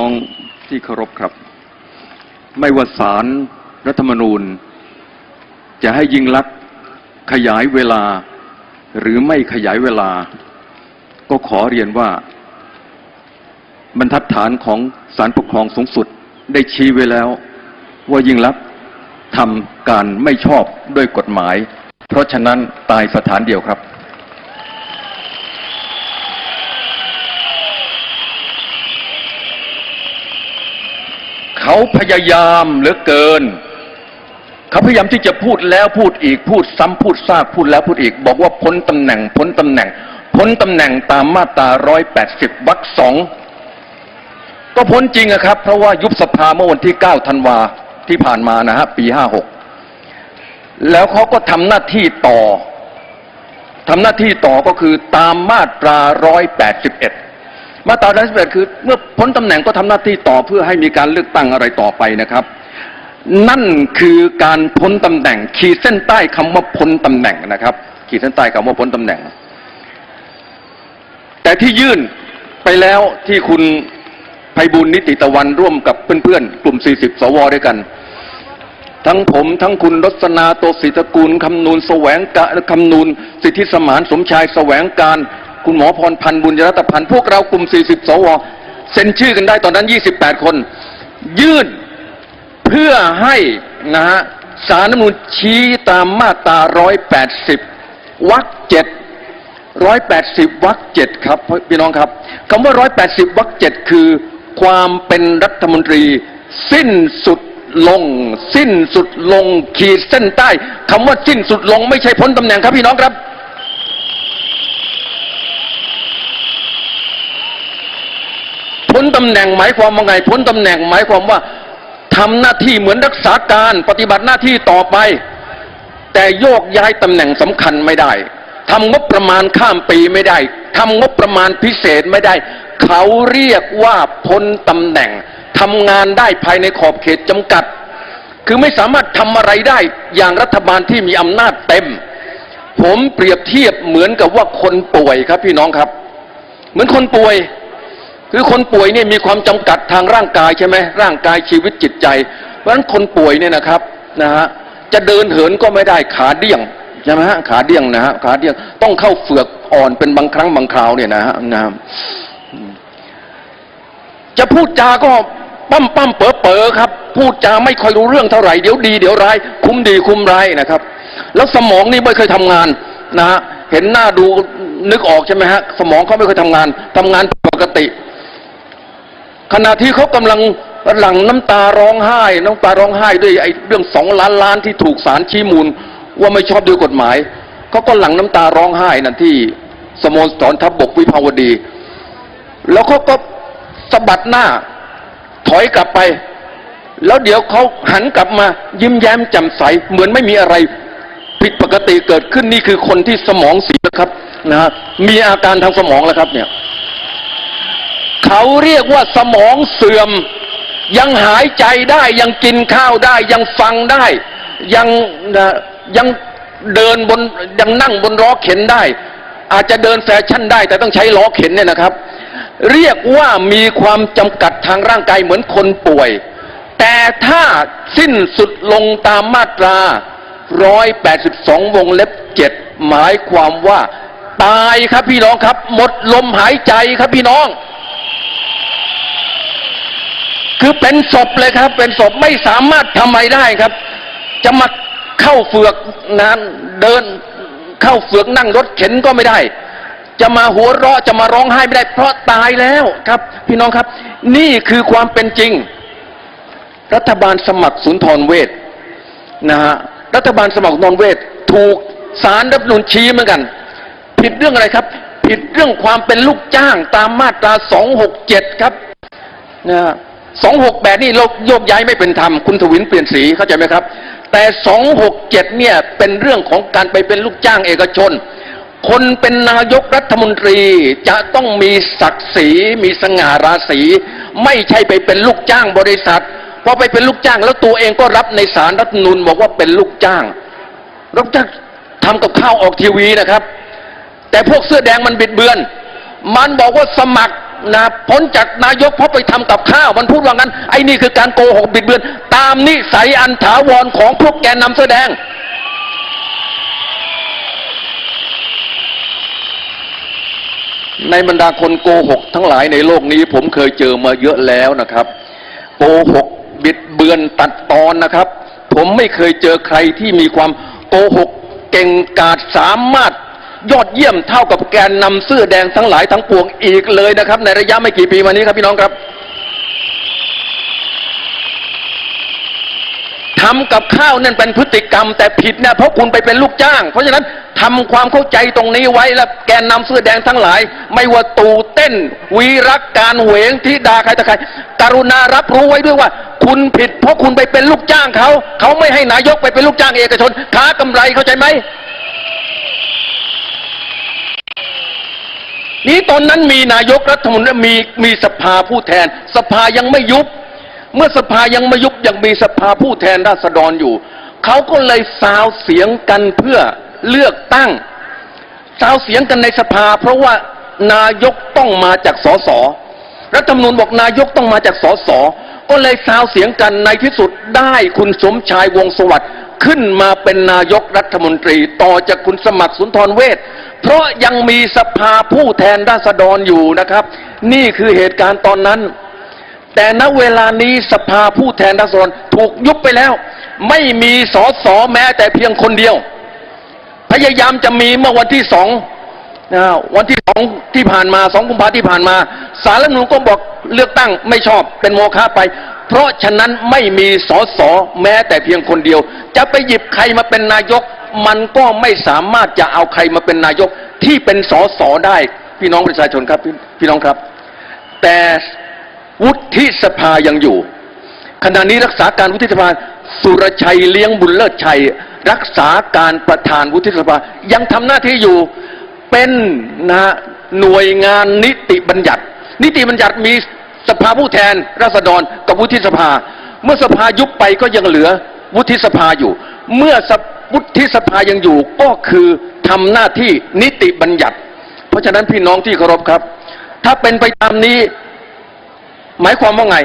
น้องที่เคารพครับ ไม่ว่าสารรัฐธรรมนูญ จะให้ยิ่งลักษณ์ขยายเวลา หรือไม่ขยายเวลา ก็ขอเรียนว่า บรรทัดฐานของศาลปกครองสูงสุดได้ชี้ไว้แล้ว ว่ายิ่งลักษณ์ทำการไม่ชอบด้วยกฎหมาย เพราะฉะนั้นตายสถานเดียวครับ เขา พยายามเหลือเกิน เขาพยายามที่จะพูดแล้วพูดอีกพูดซ้ำพูดซากพูดแล้วพูดอีก บอกว่าพ้นตำแหน่งพ้นตำแหน่ง พ้นตำแหน่งตามมาตราร้อยแปดสิบวรรคสองก็พ้นจริงอะครับ เพราะว่ายุบสภาเมื่อวันที่เก้าธันวาที่ผ่านมานะฮะปีห้าหกแล้วเขาก็ทำหน้าที่ต่อทำหน้าที่ต่อก็คือตามมาตรา ร้อยแปดสิบเอ็ดคือ เมื่อพ้นตำแหน่งก็ทำหน้าที่ต่อเพื่อให้มีการเลือกตั้งอะไรต่อไปนะครับ นั่นคือการพ้นตำแหน่ง ขีดเส้นใต้คำว่าพ้นตำแหน่งนะครับ ขีดเส้นใต้คำว่าพ้นตำแหน่ง แต่ที่ยื่นไปแล้วที่คุณไพบุญนิติตะวันร่วมกับเพื่อนๆ กลุ่ม 40 สวด้วยกัน ทั้งผมทั้งคุณรสนาโตศิตกูลคำนูนแสวงกะคำนูนสิทธิสมานสมชายแสวงการ คุณหมอพรพันธ์บุญยรัตพันธ์พวกเรากลุ่ม 40 สวเซ็นชื่อกันได้ตอนนั้น 28 คน ยื่นเพื่อให้นะฮะสารรัฐธรรมนูญชี้ตามมาตรา 180วรรคเจ็ด180วรรคเจ็ดครับพี่น้องครับคำว่า180วรรคเจ็ดคือ ความเป็นรัฐมนตรี สิ้นสุดลง สิ้นสุดลงขีดเส้นใต้คำว่าสิ้นสุดลงไม่ใช่พ้นตำแหน่งครับพี่น้องครับ พ้นตำแหน่งหมายความว่าไงพ้นตำแหน่งหมายความว่าทำหน้าที่เหมือนรักษาการปฏิบัติหน้าที่ต่อไป แต่โยกย้ายตำแหน่งสำคัญไม่ได้ทำงบประมาณข้ามปีไม่ได้ทำงบประมาณพิเศษไม่ได้ เขาเรียกว่าพ้นตำแหน่งทำงานได้ภายในขอบเขตจำกัด คือไม่สามารถทำอะไรได้อย่างรัฐบาลที่มีอำนาจเต็ม ผมเปรียบเทียบเหมือนกับว่าคนป่วยครับพี่น้องครับ เหมือนคนป่วย คือคนป่วยเนี่ยมีความจำกัดทางร่างกายใช่ไหมร่างกายชีวิตจิตใจ เพราะฉะนั้นคนป่วยเนี่ยนะครับนะฮะจะเดินเหินก็ไม่ได้ขาเดี้ยงใช่ไหมฮะขาเดี้ยงนะฮะขาเดี้ยงต้องเข้าเฟือกอ่อนเป็นบางครั้งบางคราวเนี่ยนะฮะนะจะพูดจาก็ปั้มปั้มเป๋อเป๋อครับ พูดจาไม่ค่อยรู้เรื่องเท่าไหร่เดี๋ยวดีเดี๋ยวร้าย คุ้มดีคุ้มร้ายนะครับ แล้วสมองนี่ไม่เคยทำงานนะฮะเห็นหน้าดูนึกออกใช่ไหมฮะสมองเขาไม่เคยทำงานทำงานปกติ ขณะที่เขากำลังหลั่งน้ำตาร้องไห้ น้ำตาร้องไห้ด้วยไอ้เรื่องสองล้านล้านที่ถูกศาลชี้มูล ว่าไม่ชอบด้วยกฎหมายเขาก็หลั่งน้ำตาร้องไห้นั่นที่สโมสรทัพบบกวิภาวดี แล้วเขาก็สะบัดหน้า ถอยกลับไป แล้วเดี๋ยวเขาหันกลับมา ยิ้มแย้มแจ่มใส เหมือนไม่มีอะไร ผิดปกติเกิดขึ้นนี่คือคนที่สมองเสียครับนะฮะมีอาการทางสมองแล้วครับเนี่ย เขาเรียกว่าสมองเสื่อม ยังหายใจได้ยังกินข้าวได้ ยังฟังได้ ยังยังเดินบนยังนั่งบนล้อเข็นได้ อาจจะเดินแฟชั่นได้ แต่ต้องใช้ล้อเข็นเนี่ยนะครับ เรียกว่ามีความจำกัดทางร่างกายเหมือนคนป่วย แต่ถ้าสิ้นสุดลงตามมาตรา 182 วงเล็บ 7 หมายความว่า ตายครับพี่น้องครับ หมดลมหายใจครับพี่น้อง คือเป็นศพเลยครับ เป็นศพไม่สามารถทำอะไรได้ครับ จะมาเข้าเฟือกนะเดินเข้าเฟือกนั่งรถเข็นก็ไม่ได้ จะมาหัวเราะจะมาร้องไห้ไม่ได้ เพราะตายแล้วครับ พี่น้องครับ นี่คือความเป็นจริง รัฐบาลสมัครสุนทรเวชนะฮะรัฐบาลสมัครสุนเวชถูกสารรัฐธรรมนูญชี้เหมือนกัน ผิดเรื่องอะไรครับ ผิดเรื่องความเป็นลูกจ้างตามมาตรา 267 ครับนะฮะ 268นี่โยกย้ายไม่เป็นธรรมคุณทวินเปลี่ยนสีเข้าใจไหมครับ แต่267เจ็ดเนี่ยเป็นเรื่องของการไปเป็นลูกจ้างเอกชน คนเป็นนายกรัฐมนตรีจะต้องมีศักดิ์ศรีมีสง่าราศีไม่ใช่ไปเป็นลูกจ้างบริษัทพอไปเป็นลูกจ้างแล้วตัวเองก็รับในสารรัฐนูญบอกว่าเป็นลูกจ้างลูกจ้างทำกับข้าวออกทีวีนะครับ แต่พวกเสื้อแดงมันบิดเบือน มันบอกว่าสมัคร นะพ้นจากนายกเพราะไปทำกับข้าวมันพูดว่างั้น ไอ้นี่คือการโกหกบิดเบือน ตามนิสัยอันถาวรของพวกแกนนำแสอแดง ในบรรดาคนโกหกทั้งหลายในโลกนี้ ผมเคยเจอมาเยอะแล้วนะครับ โกหกบิดเบือนตัดตอนนะครับ ผมไม่เคยเจอใครที่มีความโกหกเก่งกาจสามารถ ยอดเยี่ยมเท่ากับแกนนำเสื้อแดงทั้งหลายทั้งปวงอีกเลยนะครับ ในระยะไม่กี่ปีมานี้ครับพี่น้องครับทำกับข้าวนั่นเป็นพฤติกรรม แต่ผิดเนี่ยเพราะคุณไปเป็นลูกจ้าง เพราะฉะนั้นทำความเข้าใจตรงนี้ไว้แล้วแกนนำเสื้อแดงทั้งหลาย ไม่ว่าตูเต้น วีรักการเหวงที่ดาใครตะใครกรุณารับรู้ไว้ด้วยว่าคุณผิด เพราะคุณไปเป็นลูกจ้างเขาเขาไม่ให้นายกไปเป็นลูกจ้างเอกชนค้ากำไรเข้าใจไหม นี้ตอนนั้นมีนายกรัฐมนตรีมีมีสภาผู้แทน สภายังไม่ยุบ เมื่อสภายังไม่ยุบยังมีสภาผู้แทนราษฎรอยู่ เขาก็เลยสาวเสียงกันเพื่อเลือกตั้งสาวเสียงกันในสภา เพราะว่านายกต้องมาจากสสรัฐธรรมนูญบอกนายกต้องมาจากสส ก็เลยสาวเสียงกันในที่สุดได้คุณสมชายวงสวัสดิ์ขึ้นมาเป็นนายกรัฐมนตรี ต่อจากคุณสมัครสุนทรเวชเพราะยังมีสภาผู้แทนราษฎรอยู่นะครับ นี่คือเหตุการณ์ตอนนั้น แต่ณเวลานี้สภาผู้แทนราษฎรถูกยุบไปแล้ว ไม่มีสอสอแม้แต่เพียงคนเดียว พยายามจะมีเมื่อวันที่สองนะวันที่สองที่ผ่านมาสองกุมภาที่ผ่านมาสารรัฐธรมนูญก็บอก เลือกตั้งไม่ชอบเป็นโมฆะไป เพราะฉะนั้นไม่มีสอสอแม้แต่เพียงคนเดียว จะไปหยิบใครมาเป็นนายก มันก็ไม่สามารถจะเอาใครมาเป็นนายกที่เป็นสอสอได้ พี่น้องประชาชนครับพี่พี่น้องครับ แต่วุฒิสภายังอยู่ขณะนี้รักษาการวุฒิสภาสุรชัยเลี้ยงบุญเลิศชัย รักษาการประธานวุฒิสภายังทำหน้าที่อยู่เป็นนะหน่วยงานนิติบัญญัติ นิติบัญญัติมีสภาผู้แทนราษฎรกับวุฒิสภา เมื่อสภายุบไปก็ยังเหลือวุฒิสภาอยู่ เมื่อสวุฒิสภายังอยู่ก็คือทำหน้าที่นิติบัญญัติ เพราะฉะนั้นพี่น้องที่เคารพครับ ถ้าเป็นไปตามนี้ หมายความว่าไง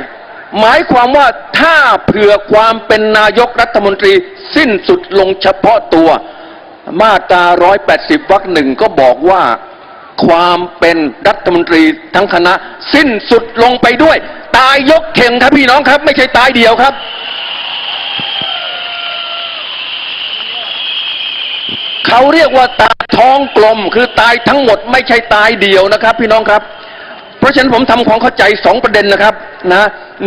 หมายความว่าถ้าเผื่อความเป็นนายกรัฐมนตรีสิ้นสุดลงเฉพาะตัว มาตรา180วรรคหนึ่งก็บอกว่า ความเป็นรัฐมนตรีทั้งคณะ สิ้นสุดลงไปด้วย ตายยกเข่งครับพี่น้องครับ ไม่ใช่ตายเดียวครับ เขาเรียกว่าตายท้องกลมคือตายทั้งหมดไม่ใช่ตายเดียวนะครับ พี่น้องครับ เพราะฉะนั้นผมทำความเข้าใจสองประเด็นนะครับนะ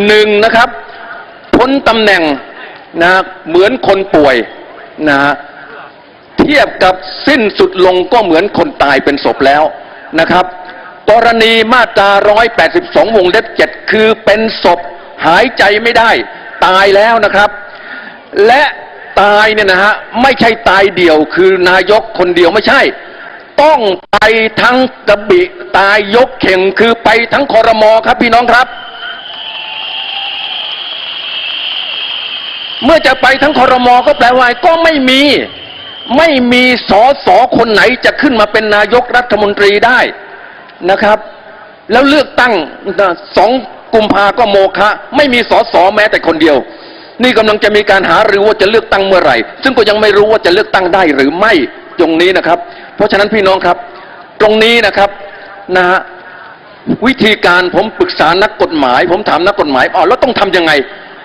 หนึ่งนะครับพ้นตำแหน่งนะเหมือนคนป่วยนะ เทียบกับสิ้นสุดลงก็เหมือนคนตายเป็นศพแล้วนะครับ กรณีมาตรา 182 วงเล็บ 7 คือเป็นศพหายใจไม่ได้ ตายแล้วนะครับ และตายเนี่ยนะฮะไม่ใช่ตายเดี่ยว คือนายกคนเดียวไม่ใช่ ต้องไปทั้งกระบิตายยกเข่งคือไปทั้งคอรมอครับพี่น้องครับ เมื่อจะไปทั้งคอรมอก็แปลว่าก็ไม่มี ไม่มีสอสอคนไหนจะขึ้นมาเป็นนายกรัฐมนตรีได้นะครับ แล้วเลือกตั้งสองกุมภาก็โมฆะไม่มีสอสอแม้แต่คนเดียว นี่กำลังจะมีการหารือว่าจะเลือกตั้งเมื่อไหร่ ซึ่งก็ยังไม่รู้ว่าจะเลือกตั้งได้หรือไม่ตรงนี้นะครับ เพราะฉะนั้นพี่น้องครับ ตรงนี้นะครับนะฮะวิธีการผมปรึกษานักกฎหมาย ผมถามนักกฎหมายอ๋อแล้วต้องทำยังไง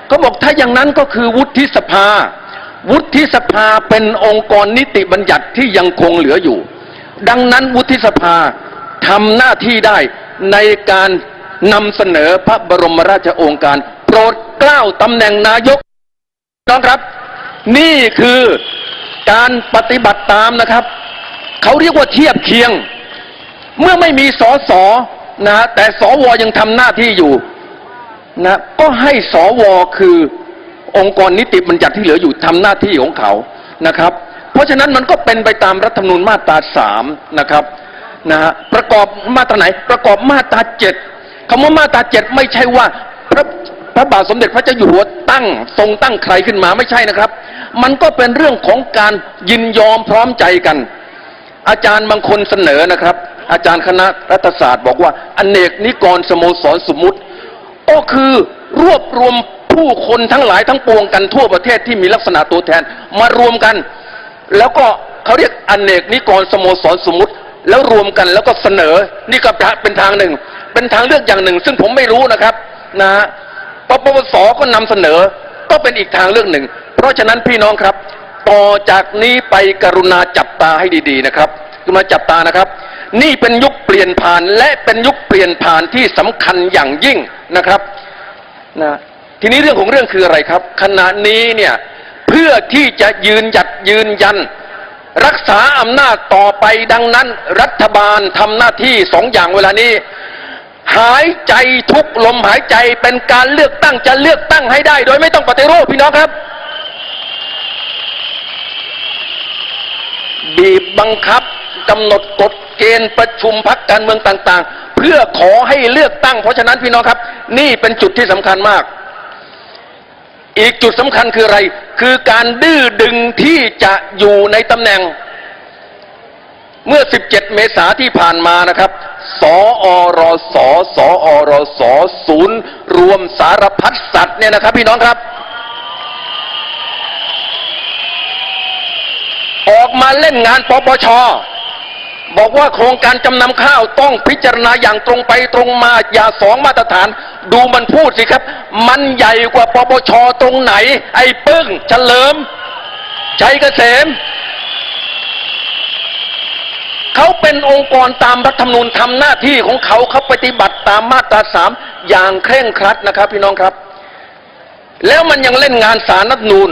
เขาบอกถ้าอย่างนั้นก็คือวุฒิสภา วุฒิสภาเป็นองค์กรนิติบัญญัติที่ยังคงเหลืออยู่ ดังนั้นวุฒิสภาทำหน้าที่ได้ในการนำเสนอพระบรมราชโองการ โปรดเกล้าตำแหน่งนายกน้องครับ นี่คือการปฏิบัติตามนะครับ เขาเรียกว่าเทียบเคียง เมื่อไม่มีสอสอนะแต่สวยังทำหน้าที่อยู่นะก็ให้สวคือ องค์กรนิติบัญญัติที่เหลืออยู่ทำหน้าที่ของเขานะครับ เพราะฉะนั้นมันก็เป็นไปตามรัฐธรรมนูญมาตราสามนะครับนะฮะประกอบมาตราไหนประกอบมาตราเจ็ดคำว่ามาตราเจ็ดไม่ใช่ว่าพระพระบาทสมเด็จพระเจ้าอยู่หัวตั้งทรงตั้งใครขึ้นมาไม่ใช่นะครับ มันก็เป็นเรื่องของการยินยอมพร้อมใจกัน อาจารย์บางคนเสนอนะครับ อาจารย์คณะรัฐศาสตร์บอกว่าอเนกนิกรสโมสรสมมุติ ก็คือรวบรวม ผู้คนทั้งหลายทั้งปวงกันทั่วประเทศที่มีลักษณะตัวแทนมารวมกัน แล้วก็เขาเรียกอเนกนิกรสโมสรสมมุติ แล้วรวมกันแล้วก็เสนอนี่ก็เป็นทางหนึ่ง เป็นทางเลือกอย่างหนึ่ง ซึ่งผมไม่รู้นะครับนะฮะปปปสก็นำเสนอ ก็เป็นอีกทางเลือกหนึ่ง เพราะฉะนั้นพี่น้องครับ ต่อจากนี้ไปกรุณาจับตาให้ดีๆนะครับกรุณาจับตานะครับ นี่เป็นยุคเปลี่ยนผ่านและเป็นยุคเปลี่ยนผ่านที่สำคัญอย่างยิ่งนะครับนะ ทีนี้เรื่องของเรื่องคืออะไรครับ ขณะนี้เนี่ยเพื่อที่จะยืนหยัดยืนยัน รักษาอำนาจต่อไปดังนั้น รัฐบาลทำหน้าที่สองอย่างเวลานี้ หายใจทุกลมหายใจเป็นการเลือกตั้งจะเลือกตั้งให้ได้ โดยไม่ต้องปฏิรูปพี่น้องครับ บีบบังคับกำหนดกฎเกณฑ์ประชุมพักการเมืองต่าง ๆ เพื่อขอให้เลือกตั้ง เพราะฉะนั้นพี่น้องครับ นี่เป็นจุดที่สำคัญมาก อีกจุดสำคัญคืออะไร คือการดื้อดึงที่จะอยู่ในตำแหน่ง เมื่อ 17 เมษาที่ผ่านมานะครับ สอรสสอรสศูนย์รวมสารพัดสัตว์เนี่ยนะครับพี่น้องครับ ออกมาเล่นงานปปช บอกว่าโครงการจำนำข้าวต้องพิจารณาอย่างตรงไปตรงมาอย่าสองมาตรฐาน ดูมันพูดสิครับ มันใหญ่กว่าปปชตรงไหน ไอ้ปึ้งเฉลิมชัยเกษมเขาเป็นองค์กรตามรัฐธรรมนูญทำหน้าที่ของเขาเขาปฏิบัติตามมาตราสามอย่างเคร่งครัดนะครับ พี่น้องครับ แล้วมันยังเล่นงานสารรัฐนูญ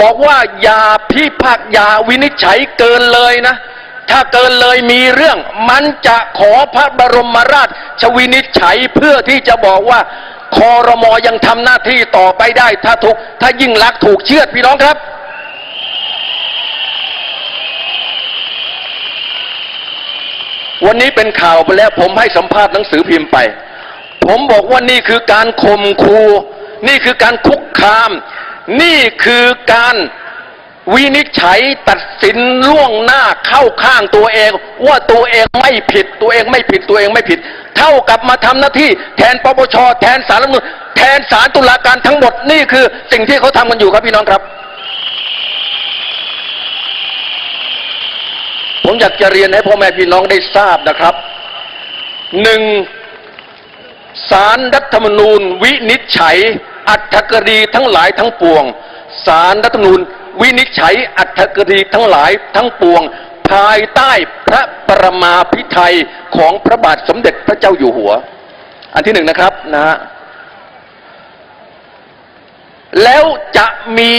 บอกว่าอย่าพิพากษ์อย่าวินิจฉัยเกินเลยนะ ถ้าเกินเลยมีเรื่อง มันจะขอพระบรมราชวินิจฉัยเพื่อที่จะบอกว่าคอรมอยังทำหน้าที่ต่อไปได้ ถ้าถูกถ้ายิ่งลักถูกเชือดพี่น้องครับ วันนี้เป็นข่าวไปแล้วผมให้สัมภาษณ์หนังสือพิมพ์ไป ผมบอกว่านี่คือการข่มขู่นี่คือการคุกคาม นี่คือการ วินิจฉัยตัดสินล่วงหน้าเข้าข้างตัวเอง ว่าตัวเองไม่ผิด ตัวเองไม่ผิดตัวเองไม่ผิด เท่ากับมาทำหน้าที่แทนปปชแทนสารรัฐมนูญแทนสารตุลาการทั้งหมดนี่คือสิ่งที่เขาทำกันอยู่ครับพี่น้องครับ ผมอยากจะเรียนให้พ่อแม่พี่น้องได้ทราบนะครับหนึ่งสารรัฐธรรมนูญ วินิจฉัย อัตถกรีทั้งหลายทั้งปวงสารรัฐธรรมนูญ วินิจฉัยอัตถกรีทั้งหลายทั้งปวง ภายใต้พระประมาพิไทยของพระบาทสมเด็จพระเจ้าอยู่หัว อันที่หนึ่งนะครับนะฮะแล้วจะมี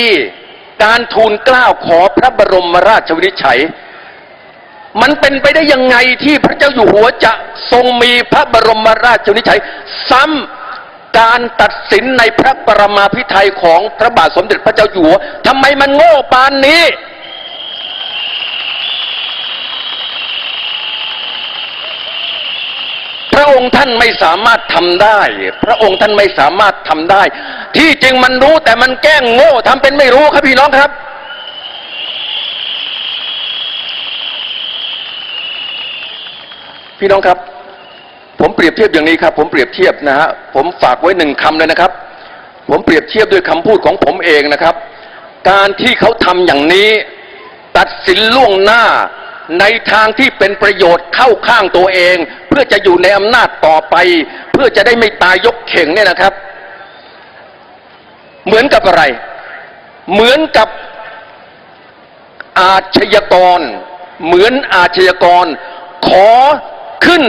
การทูลกล้าวขอพระบรมราชวินิจฉัย มันเป็นไปได้ยังไงที่พระเจ้าอยู่หัวจะทรงมีพระบรมราชวินิจฉัย ซ้ำ การตัดสินในพระปรมาภิไธยของพระบาทสมเด็จพระเจ้าอยู่หัวทำไมมันโง่ปานนี้ พระองค์ท่านไม่สามารถทำได้ พระองค์ท่านไม่สามารถทำได้ ที่จริงมันรู้แต่มันแกล้งโง่ทำเป็นไม่รู้ครับพี่น้องครับพี่น้องครับ ผมเปรียบเทียบอย่างนี้ครับ ผมเปรียบเทียบนะฮะผมฝากไว้หนึ่งคำเลยนะครับ ผมเปรียบเทียบด้วยคำพูดของผมเองนะครับ การที่เขาทำอย่างนี้ ตัดสินล่วงหน้าในทางที่เป็นประโยชน์เข้าข้างตัวเอง เพื่อจะอยู่ในอำนาจต่อไป เพื่อจะได้ไม่ตายยกเข่งเนี่ยนะครับ เหมือนกับอะไร เหมือนกับอาชญากร เหมือนอาชญากร ขอ ขึ้น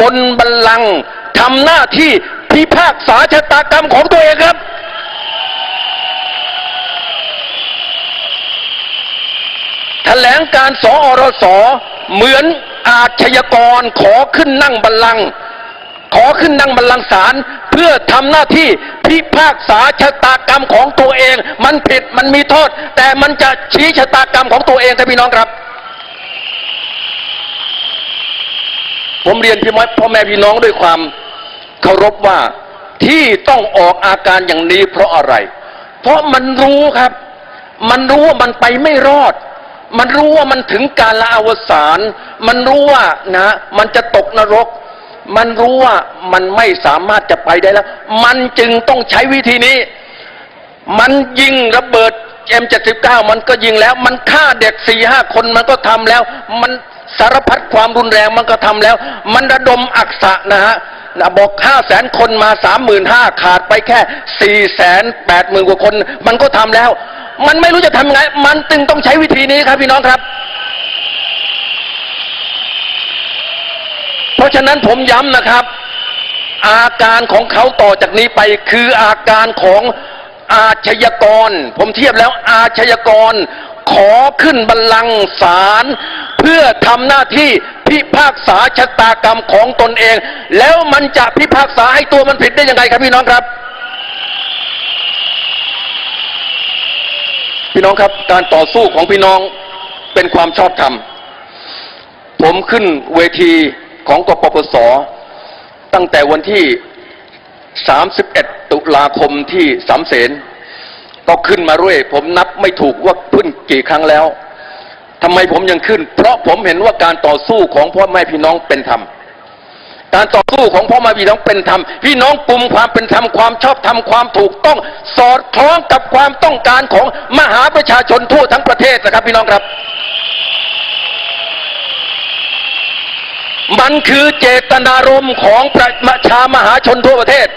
บนบัลลังก์ทำหน้าที่พิพากษาชะตากรรมของตัวเองครับ แถลงการสอรสเหมือนอาชญากรขอขึ้นนั่งบัลลังก์ขอขึ้นนั่งบัลลังก์ศาลเพื่อทำหน้าที่พิพากษาชะตากรรมของตัวเอง มันผิดมันมีโทษ แต่มันจะชี้ชะตากรรมของตัวเองท่านพี่น้องครับ ผมเรียนพี่ม้อยพ่อแม่พี่น้องด้วยความเคารพว่าที่ต้องออกอาการอย่างนี้เพราะอะไร เพราะมันรู้ครับ มันรู้ว่ามันไปไม่รอด มันรู้ว่ามันถึงการละอวสานมันรู้ว่านะ มันจะตกนรก มันรู้ว่ามันไม่สามารถจะไปได้แล้ว มันจึงต้องใช้วิธีนี้ มันยิงระเบิด M79 มันก็ยิงแล้ว มันฆ่าเด็กสี่ห้าคนมันก็ทำแล้ว มัน สารพัดความรุนแรงมันก็ทำแล้ว มันระดมอักษะนะฮะนะบอกห้าแสนคนมาสามหมื่นห้าขาดไปแค่สี่แสนแปดหมื่นกว่าคน มันก็ทำแล้ว มันไม่รู้จะทำไง มันจึงต้องใช้วิธีนี้ครับพี่น้องครับ เพราะฉะนั้นผมย้ำนะครับ อาการของเขาต่อจากนี้ไปคืออาการของอาชญากร ผมเทียบแล้วอาชญากร ขอขึ้นบัลลังก์ศาลเพื่อทำหน้าที่พิพากษาชะตากรรมของตนเอง แล้วมันจะพิพากษาให้ตัวมันผิดได้ยังไงครับพี่น้องครับ พี่น้องครับการต่อสู้ของพี่น้องเป็นความชอบธรรม ผมขึ้นเวทีของกปปส ตั้งแต่วันที่ 31 ตุลาคมที่สามเสน ก็ขึ้นมาเรื่อย ผมนับไม่ถูกว่าขึ้นกี่ครั้งแล้วทำไมผมยังขึ้น เพราะผมเห็นว่าการต่อสู้ของพ่อแม่พี่น้องเป็นธรรมการต่อสู้ของพ่อแม่พี่น้องเป็นธรรมพี่น้องกลุ่มความเป็นธรรมความชอบธรรมความถูกต้องสอดคล้องกับความต้องการของมหาประชาชนทั่วทั้งประเทศนะครับพี่น้องครับ มันคือเจตนารมณ์ของประชามหาชนทั่วประเทศ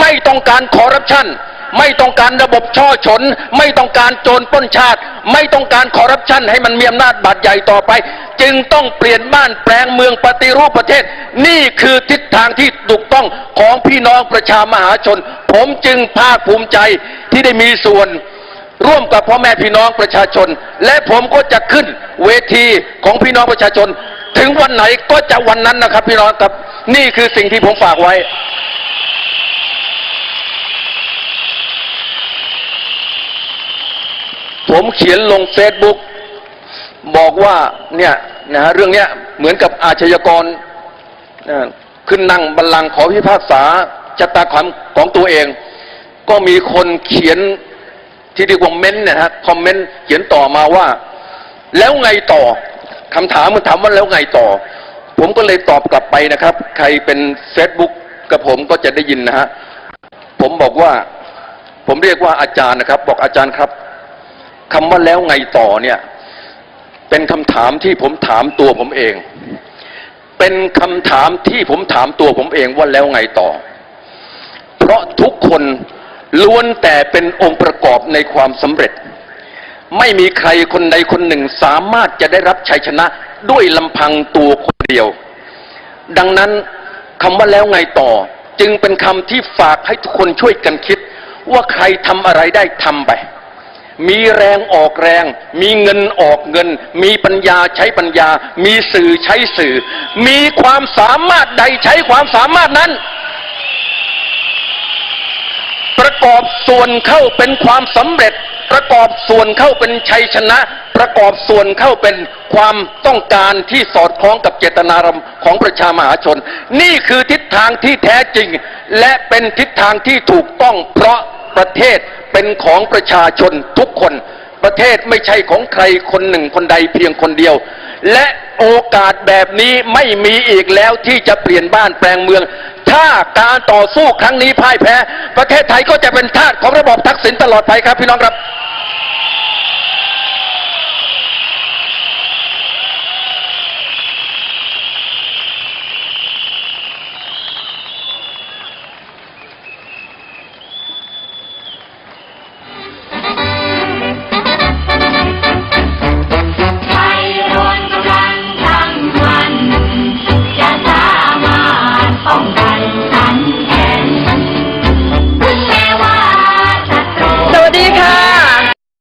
ไม่ต้องการคอร์รัปชัน ไม่ต้องการระบบช่อฉน ไม่ต้องการโจรปล้นชาติ ไม่ต้องการคอร์รัปชันให้มันมีอำนาจบาดใหญ่ต่อไป จึงต้องเปลี่ยนบ้านแปลงเมืองปฏิรูปประเทศ นี่คือทิศทางที่ถูกต้องของพี่น้องประชามหาชน ผมจึงภาคภูมิใจที่ได้มีส่วนร่วมกับพ่อแม่พี่น้องประชาชน และผมก็จะขึ้นเวทีของพี่น้องประชาชน ถึงวันไหนก็จะวันนั้นนะครับพี่น้องครับนี่คือสิ่งที่ผมฝากไว้ ผมเขียนลงเฟซบุ๊กบอกว่าเนี่ยนะฮะเรื่องเนี้ยเหมือนกับอาชญากรขึ้นนั่งบัลลังก์ขอพิพากษาชะตากรรมของตัวเอง ก็มีคนเขียนที่เรียกว่าเมนต์นะฮะคอมเมนต์เขียนต่อมาว่า แล้วไงต่อคำถามมันถามว่าแล้วไงต่อ ผมก็เลยตอบกลับไปนะครับ ใครเป็นเฟซบุ๊กกับผมก็จะได้ยินนะฮะผมบอกว่า ผมเรียกว่าอาจารย์นะครับ บอกอาจารย์ครับ คำว่าแล้วไงต่อเนี่ย เป็นคำถามที่ผมถามตัวผมเอง เป็นคำถามที่ผมถามตัวผมเองว่าแล้วไงต่อ เพราะทุกคนล้วนแต่เป็นองค์ประกอบในความสำเร็จ ไม่มีใครคนใดคนหนึ่งสามารถจะได้รับชัยชนะด้วยลำพังตัวคนเดียว ดังนั้นคำว่าแล้วไงต่อ จึงเป็นคำที่ฝากให้ทุกคนช่วยกันคิด ว่าใครทำอะไรได้ทำไป มีแรงออกแรง มีเงินออกเงิน มีปัญญาใช้ปัญญา มีสื่อใช้สื่อ มีความสามารถใดใช้ความสามารถนั้น ประกอบส่วนเข้าเป็นความสำเร็จ ประกอบส่วนเข้าเป็นชัยชนะ ประกอบส่วนเข้าเป็นความต้องการที่สอดคล้องกับเจตนารมณ์ของประชามหาชน นี่คือทิศทางที่แท้จริง และเป็นทิศทางที่ถูกต้องเพราะ ประเทศเป็นของประชาชนทุกคน ประเทศไม่ใช่ของใครคนหนึ่งคนใดเพียงคนเดียว และโอกาสแบบนี้ไม่มีอีกแล้วที่จะเปลี่ยนบ้านแปลงเมือง ถ้าการต่อสู้ครั้งนี้พ่ายแพ้ ประเทศไทยก็จะเป็นทาสของระบอบทักษิณตลอดไปครับพี่น้องครับ